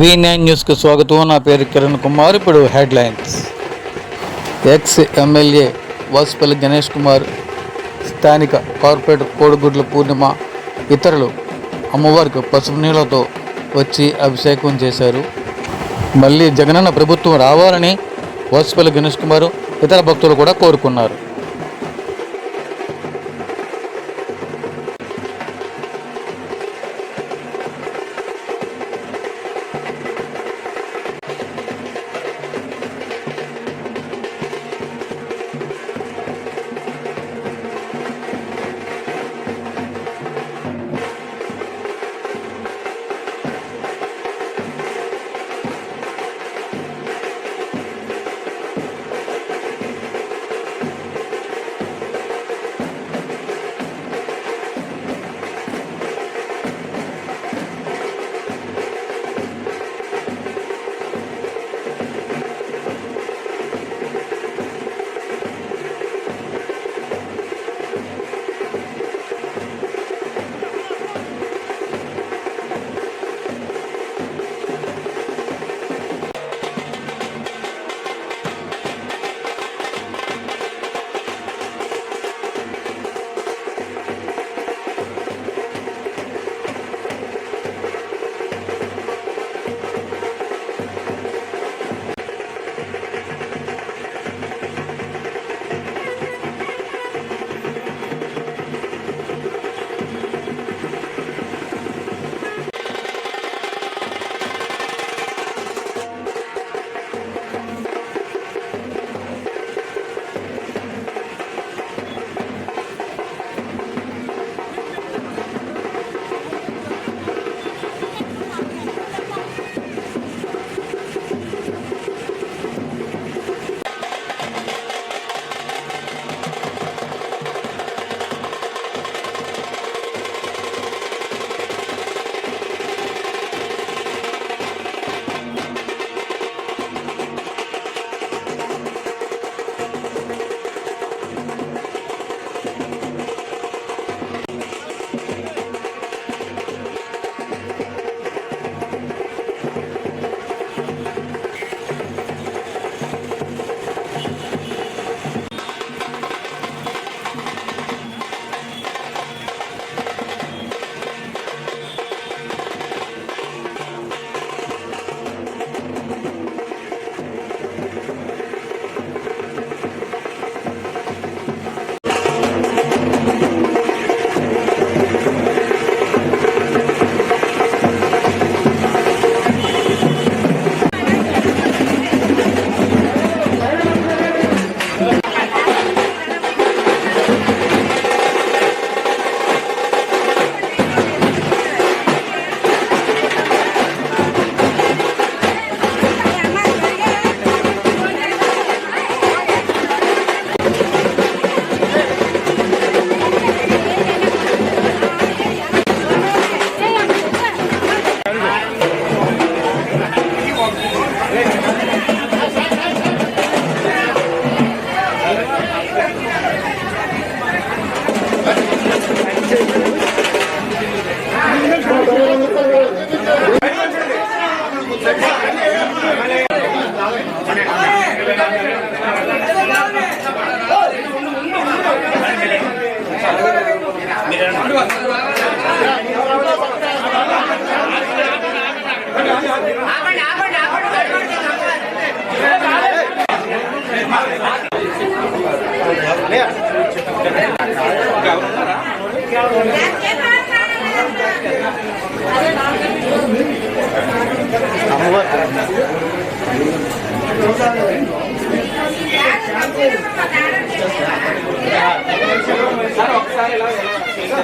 V nine న్యూస్కి స్వాగతం. నా పేరు కిరణ్ కుమార్. ఇప్పుడు headlines. Ex MLA Vasupalli Ganesh Kumar స్థానిక కార్పొరేటర్ కోడిగుడ్ల పూర్ణిమ ఇతరులు అమ్మవారికి పసుపు నీళ్ళతో వచ్చి అభిషేకం చేశారు. మళ్ళీ జగనన్న ప్రభుత్వం రావాలని వాసుపల్లి గణేష్ కుమారు ఇతర భక్తులు కూడా కోరుకున్నారు. సార్ ఒకసారి ఇలా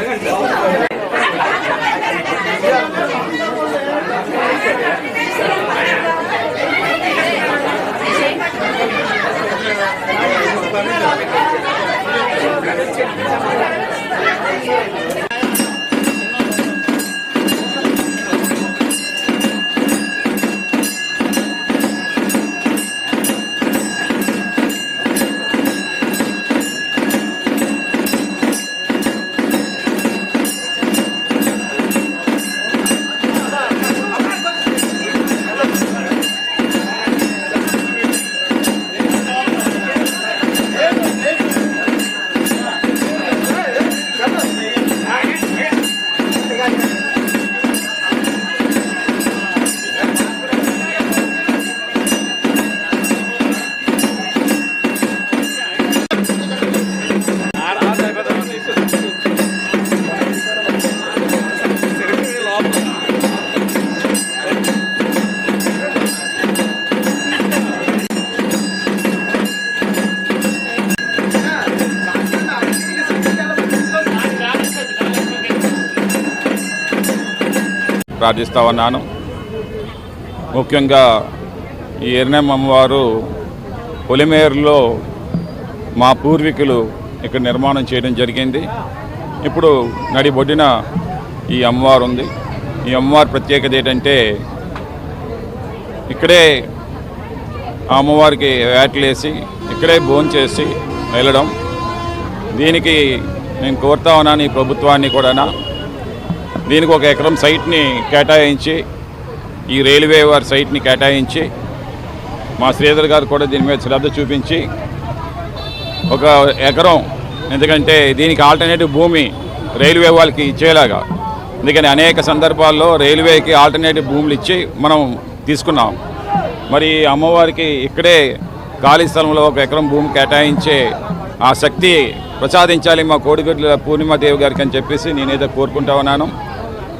どうなの? ప్రార్థిస్తూ ఉన్నాను. ముఖ్యంగా ఈ ఎర్నమ్మవారు పొలిమేరులో మా పూర్వీకులు ఇక్కడ నిర్మాణం చేయడం జరిగింది. ఇప్పుడు నడిబొడ్డిన ఈ అమ్మవారు ఉంది. ఈ అమ్మవారి ప్రత్యేకత ఏంటంటే ఇక్కడే ఆ అమ్మవారికి వేటలేసి ఇక్కడే భోంచేసి చేసి వెళ్ళడం. దీనికి నేను కోరుతా ఉన్నాను ఈ ప్రభుత్వాన్ని కూడా దీనికి ఒక ఎకరం సైట్ని కేటాయించి ఈ రైల్వే వారి సైట్ని కేటాయించి మా శ్రీధర్ గారు కూడా దీని మీద శ్రద్ధ చూపించి ఒక ఎకరం ఎందుకంటే దీనికి ఆల్టర్నేటివ్ భూమి రైల్వే వాళ్ళకి ఇచ్చేలాగా. ఎందుకని అనేక సందర్భాల్లో రైల్వేకి ఆల్టర్నేటివ్ భూములు ఇచ్చి మనం తీసుకున్నాం. మరి అమ్మవారికి ఇక్కడే ఖాళీ స్థలంలో ఒక ఎకరం భూమి కేటాయించే ఆ శక్తి ప్రసాదించాలి మా కోడిగుడ్ల పూర్ణిమాదేవి గారికి అని చెప్పేసి నేనేదో కోరుకుంటా ఉన్నాను.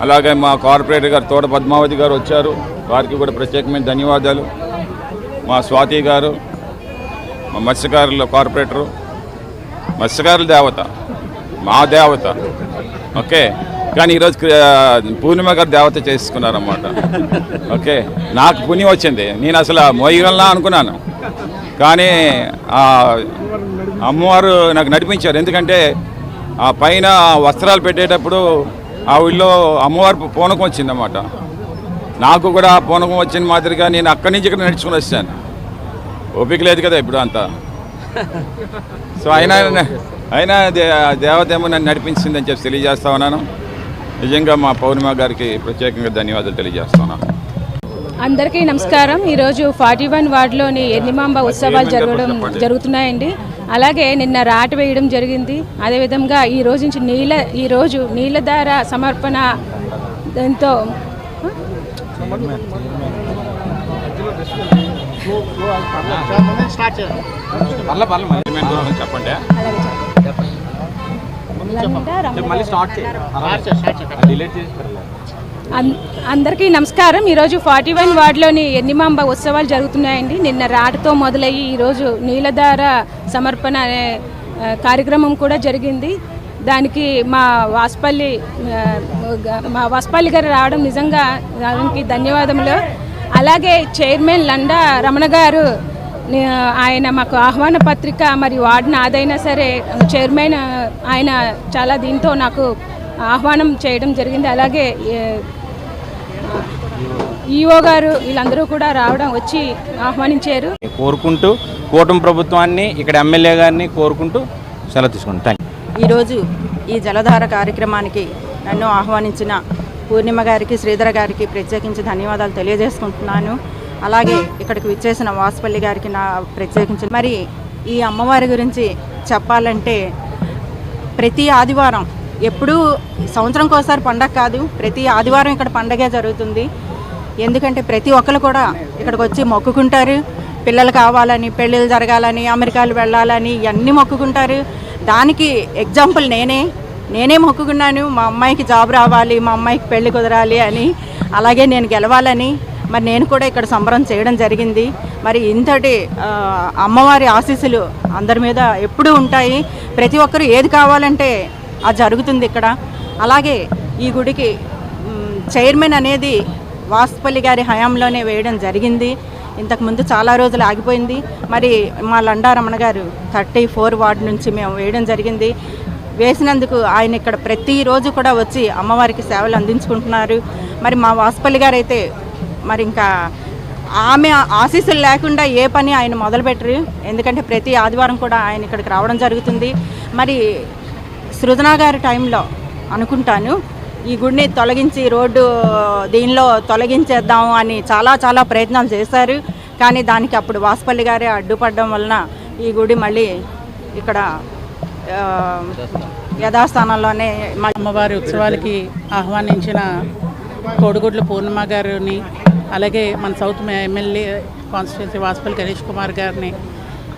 అలాగే మా కార్పొరేటర్ గారు తోట పద్మావతి గారు వచ్చారు. వారికి కూడా ప్రత్యేకమైన ధన్యవాదాలు. మా స్వాతి గారు మా మత్స్యకారుల కార్పొరేటరు మత్స్యకారుల దేవత మా దేవత. ఓకే? కానీ ఈరోజు పూర్ణిమ గారు దేవత చేసుకున్నారన్నమాట. ఓకే? నాకు పుణ్యం వచ్చింది. నేను అసలు మోయగలనా అనుకున్నాను. కానీ అమ్మవారు నాకు నడిపించారు. ఎందుకంటే ఆ పైన వస్త్రాలు పెట్టేటప్పుడు ఆ ఊళ్ళో అమ్మవారు పూనకం వచ్చిందన్నమాట. నాకు కూడా ఆ పూనకం వచ్చిన మాదిరిగా నేను అక్కడి నుంచి ఇక్కడ నడుచుకుని వచ్చాను. ఓపిక లేదు కదా ఇప్పుడు అంతా. సో అయినా అయినా దే దేవత ఏమో నన్ను నడిపించిందని చెప్పి తెలియజేస్తా ఉన్నాను. నిజంగా మా పౌర్ణిమ గారికి ప్రత్యేకంగా ధన్యవాదాలు తెలియజేస్తా ఉన్నాను. అందరికీ నమస్కారం. ఈరోజు ఫార్టీ వన్ వార్డులోని ఎన్నిమాంబ ఉత్సవాలు జరగడం జరుగుతున్నాయండి. అలాగే నిన్న రాట వేయడం జరిగింది. అదేవిధంగా ఈ రోజు నుంచి నీళ్ళ ఈ రోజు నీళ్ళధార సమర్పణ ఎంతో చెప్పండి. అందరికీ నమస్కారం. ఈరోజు ఫార్టీ వన్ వార్డులోని ఎన్నిమాంబ ఉత్సవాలు జరుగుతున్నాయండి. నిన్న రాటతో మొదలయ్యి ఈరోజు నీలధార సమర్పణ అనే కార్యక్రమం కూడా జరిగింది. దానికి మా వాస్పల్లి మా వాస్పల్లి గారు రావడం నిజంగా దానికి ధన్యవాదములు. అలాగే చైర్మన్ లండా రమణ గారు ఆయన మాకు ఆహ్వాన పత్రిక మరి వార్డును అదైనా సరే చైర్మన్ ఆయన చాలా దీంతో నాకు ఆహ్వానం చేయడం జరిగింది. అలాగే ఈఓ గారు వీళ్ళందరూ కూడా రావడం వచ్చి ఆహ్వానించారు. కోరుకుంటూ కూటమి ప్రభుత్వాన్ని ఇక్కడ ఎమ్మెల్యే గారిని కోరుకుంటూ సెలవు తీసుకుంటాం. థ్యాంక్ ఈరోజు ఈ జలధార కార్యక్రమానికి నన్ను ఆహ్వానించిన పూర్ణిమ గారికి శ్రీధర గారికి ప్రత్యేకించి ధన్యవాదాలు తెలియజేసుకుంటున్నాను. అలాగే ఇక్కడికి విచ్చేసిన వాసుపల్లి గారికి నా ప్రత్యేకించి మరి ఈ అమ్మవారి గురించి చెప్పాలంటే ప్రతి ఆదివారం ఎప్పుడూ సంవత్సరంకి ఒకసారి పండగ కాదు ప్రతి ఆదివారం ఇక్కడ పండగే జరుగుతుంది. ఎందుకంటే ప్రతి ఒక్కరు కూడా ఇక్కడికి వచ్చి మొక్కుకుంటారు. పిల్లలు కావాలని పెళ్ళిళ్ళు జరగాలని అమెరికాలు వెళ్ళాలని ఇవన్నీ మొక్కుకుంటారు. దానికి ఎగ్జాంపుల్ నేనే. నేనే మొక్కుకున్నాను. మా అమ్మాయికి జాబ్ రావాలి మా అమ్మాయికి పెళ్ళి కుదరాలి అని. అలాగే నేను గెలవాలని. మరి నేను కూడా ఇక్కడ సంబరం చేయడం జరిగింది. మరి ఇంతటి అమ్మవారి ఆశీస్సులు అందరి మీద ఎప్పుడూ ఉంటాయి. ప్రతి ఒక్కరు ఏది కావాలంటే అది జరుగుతుంది ఇక్కడ. అలాగే ఈ గుడికి చైర్మన్ అనేది వాసుపల్లి గారి హయాంలోనే వేయడం జరిగింది. ఇంతకుముందు చాలా రోజులు ఆగిపోయింది. మరి మా లండారమణ గారు థర్టీ ఫోర్ వార్డు నుంచి మేము వేయడం జరిగింది. వేసినందుకు ఆయన ఇక్కడ ప్రతిరోజు కూడా వచ్చి అమ్మవారికి సేవలు అందించుకుంటున్నారు. మరి మా వాసుపల్లి గారు అయితే మరి ఇంకా ఆమె ఆశీస్సులు లేకుండా ఏ పని ఆయన మొదలుపెట్టరు. ఎందుకంటే ప్రతి ఆదివారం కూడా ఆయన ఇక్కడికి రావడం జరుగుతుంది. మరి సృజనా గారి టైంలో అనుకుంటాను ఈ గుడిని తొలగించి రోడ్డు దీనిలో తొలగించేద్దాం అని చాలా చాలా ప్రయత్నాలు చేశారు. కానీ దానికి అప్పుడు వాసుపల్లి గారే అడ్డుపడడం వలన ఈ గుడి మళ్ళీ ఇక్కడ యథాస్థానంలోనే అమ్మవారి ఉత్సవాలకి ఆహ్వానించిన కోడిగుడ్ల పూర్ణిమ గారిని అలాగే మన south MLA constituency Vasupalli Ganesh Kumar గారిని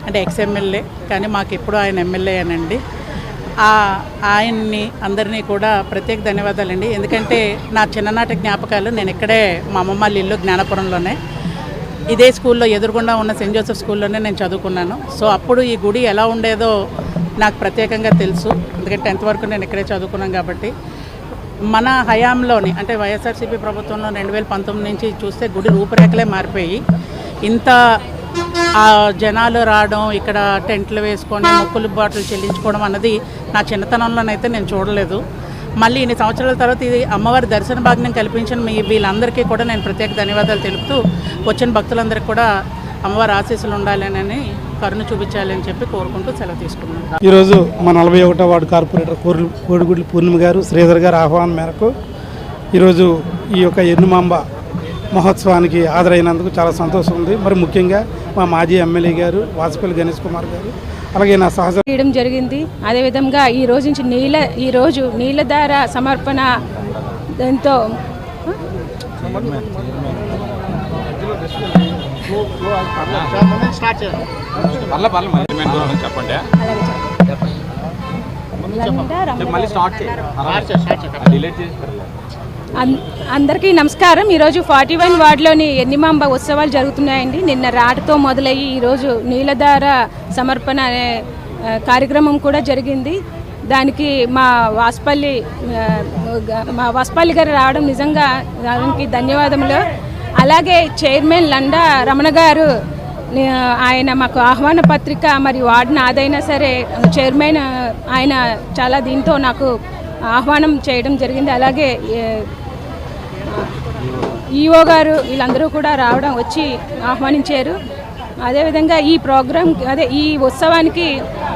అంటే ఎక్స్ ఎమ్మెల్యే కానీ మాకు ఎప్పుడు ఆయన ఎమ్మెల్యే అనండి. ఆయన్ని అందరినీ కూడా ప్రత్యేక ధన్యవాదాలండి. ఎందుకంటే నా చిన్ననాటి జ్ఞాపకాలు నేను ఇక్కడే మా అమ్మమ్మ వాళ్ళ ఇల్లు జ్ఞానపురంలోనే. ఇదే స్కూల్లో ఎదురుగుండా ఉన్న సెయింట్ జోసెఫ్ స్కూల్లోనే నేను చదువుకున్నాను. సో అప్పుడు ఈ గుడి ఎలా ఉండేదో నాకు ప్రత్యేకంగా తెలుసు. ఎందుకంటే టెన్త్ వరకు నేను ఇక్కడే చదువుకున్నాను కాబట్టి. మన హయాంలోని అంటే వైఎస్ఆర్సీపీ ప్రభుత్వంలో రెండు వేల పంతొమ్మిది నుంచి చూస్తే గుడి రూపురేఖలే మారిపోయి ఇంత ఆ జనాలు రావడం ఇక్కడ టెంట్లు వేసుకొని మొక్కులు బాటలు చెల్లించుకోవడం అన్నది నా చిన్నతనంలోనైతే నేను చూడలేదు. మళ్ళీ ఇన్ని సంవత్సరాల తర్వాత ఇది అమ్మవారి దర్శన భాగ్యం కల్పించిన మీ వీళ్ళందరికీ కూడా నేను ప్రత్యేక ధన్యవాదాలు తెలుపుతూ వచ్చిన భక్తులందరికీ కూడా అమ్మవారి ఆశీస్సులు ఉండాలని కరుణ చూపించాలని చెప్పి కోరుకుంటూ సెలవు తీసుకున్నాను. ఈరోజు మా నలభై ఒకటో వార్డు కార్పొరేటర్ కోరు కోడిగుడ్ల పూర్ణిమ గారు శ్రీధర్ గారు ఆహ్వానం మేరకు ఈరోజు ఈ యొక్క ఎన్నుమాంబ మహోత్సవానికి హాజరైనందుకు చాలా సంతోషం ఉంది. మరి ముఖ్యంగా మా మాజీ ఎమ్మెల్యే గారు వాసుపల్లి గణేష్ కుమార్ గారు అలాగే నా సహచర చేయడం జరిగింది. అదేవిధంగా ఈ రోజు నుంచి నీళ్ళ ఈ రోజు నీళ్ళధార సమర్పణ ఎంతో చెప్పండి. మళ్ళీ స్టార్ట్ చేయి. అన్- అందరికీ నమస్కారం. ఈరోజు ఫార్టీ వన్ వార్డులోని ఎన్నిమాంబ ఉత్సవాలు జరుగుతున్నాయండి. నిన్న రాటతో మొదలయ్యి ఈరోజు నీలధార సమర్పణ అనే కార్యక్రమం కూడా జరిగింది. దానికి మా వాసుపల్లి మా వాసుపల్లి గారు రావడం నిజంగా దానికి ధన్యవాదములు. అలాగే చైర్మన్ లండా రమణ గారు ఆయన మాకు ఆహ్వాన పత్రిక మరి వార్డును ఆదైనా సరే చైర్మన్ ఆయన చాలా దీంతో నాకు ఆహ్వానం చేయడం జరిగింది. అలాగే ఈఓ గారు వీళ్ళందరూ కూడా రావడం వచ్చి ఆహ్వానించారు. అదేవిధంగా ఈ ప్రోగ్రాం అదే ఈ ఉత్సవానికి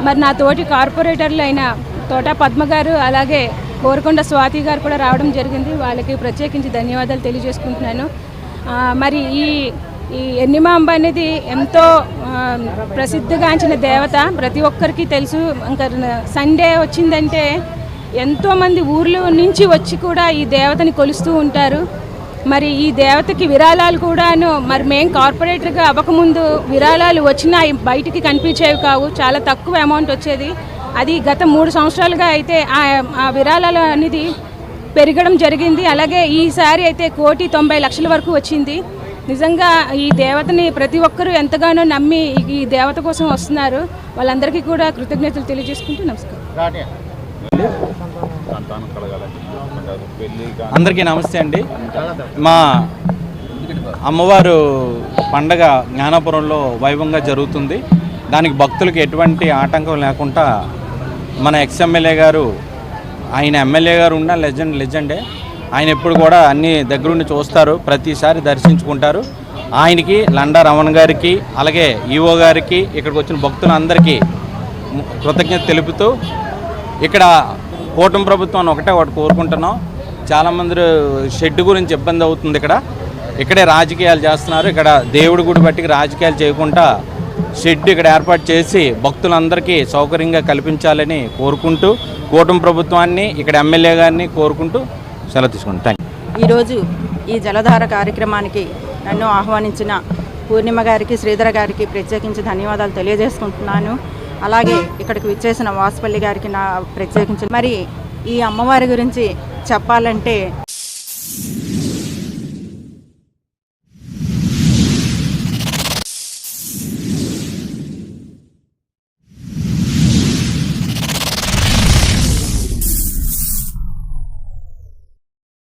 మరి నా తోటి కార్పొరేటర్లు అయిన తోట పద్మ గారు అలాగే కోరకొండ స్వాతి గారు కూడా రావడం జరిగింది. వాళ్ళకి ప్రత్యేకించి ధన్యవాదాలు తెలియజేసుకుంటున్నాను. మరి ఈ ఈ ఎన్నిమాంబ అనేది ఎంతో ప్రసిద్ధిగాంచిన దేవత. ప్రతి ఒక్కరికి తెలుసు. ఇంకా సండే వచ్చిందంటే ఎంతోమంది ఊర్ల నుంచి వచ్చి కూడా ఈ దేవతని కొలుస్తూ ఉంటారు. మరి ఈ దేవతకి విరాళాలు కూడాను మరి మేము కార్పొరేటర్గా అవ్వకముందు విరాళాలు వచ్చినా బయటికి కనిపించేవి కావు. చాలా తక్కువ అమౌంట్ వచ్చేది. అది గత మూడు సంవత్సరాలుగా అయితే ఆ ఆ విరాళాలు అనేది పెరగడం జరిగింది. అలాగే ఈసారి అయితే కోటి తొంభై లక్షల వరకు వచ్చింది. నిజంగా ఈ దేవతని ప్రతి ఒక్కరూ ఎంతగానో నమ్మి ఈ- ఈ దేవత కోసం వస్తున్నారు. వాళ్ళందరికీ కూడా కృతజ్ఞతలు తెలియజేసుకుంటూ నమస్కారం. అందరికీ నమస్తే అండి. మా అమ్మవారు పండగ జ్ఞానాపురంలో వైభవంగా జరుగుతుంది. దానికి భక్తులకు ఎటువంటి ఆటంకం లేకుండా మన ఎక్స్ ఎమ్మెల్యే గారు ఆయన ఎమ్మెల్యే గారు ఉన్న లెజెండ్ లెజెండే. ఆయన ఎప్పుడు కూడా అన్ని దగ్గరుండి చూస్తారు ప్రతిసారి దర్శించుకుంటారు. ఆయనకి లండా రమణ గారికి అలాగే ఈఓ గారికి ఇక్కడికి వచ్చిన భక్తులందరికీ కృతజ్ఞత తెలుపుతూ ఇక్కడ కూటమి ప్రభుత్వం అని ఒకటే ఒకటి కోరుకుంటున్నాం. చాలామంది షెడ్ గురించి ఇబ్బంది అవుతుంది ఇక్కడ. ఇక్కడే రాజకీయాలు చేస్తున్నారు. ఇక్కడ దేవుడి గుడి బట్టికి రాజకీయాలు చేయకుండా షెడ్ ఇక్కడ ఏర్పాటు చేసి భక్తులందరికీ సౌకర్యంగా కల్పించాలని కోరుకుంటూ కూటమి ప్రభుత్వాన్ని ఇక్కడ ఎమ్మెల్యే గారిని కోరుకుంటూ సెలవు తీసుకుంటాం థ్యాంక్ ఈరోజు ఈ జలధార కార్యక్రమానికి నన్ను ఆహ్వానించిన పూర్ణిమ గారికి శ్రీధర గారికి ప్రత్యేకించి ధన్యవాదాలు తెలియజేసుకుంటున్నాను. అలాగే ఇక్కడికి విచ్చేసిన వాసుపల్లి గారికి నా ప్రత్యేకించి మరి ఈ అమ్మవారి గురించి చెప్పాలంటే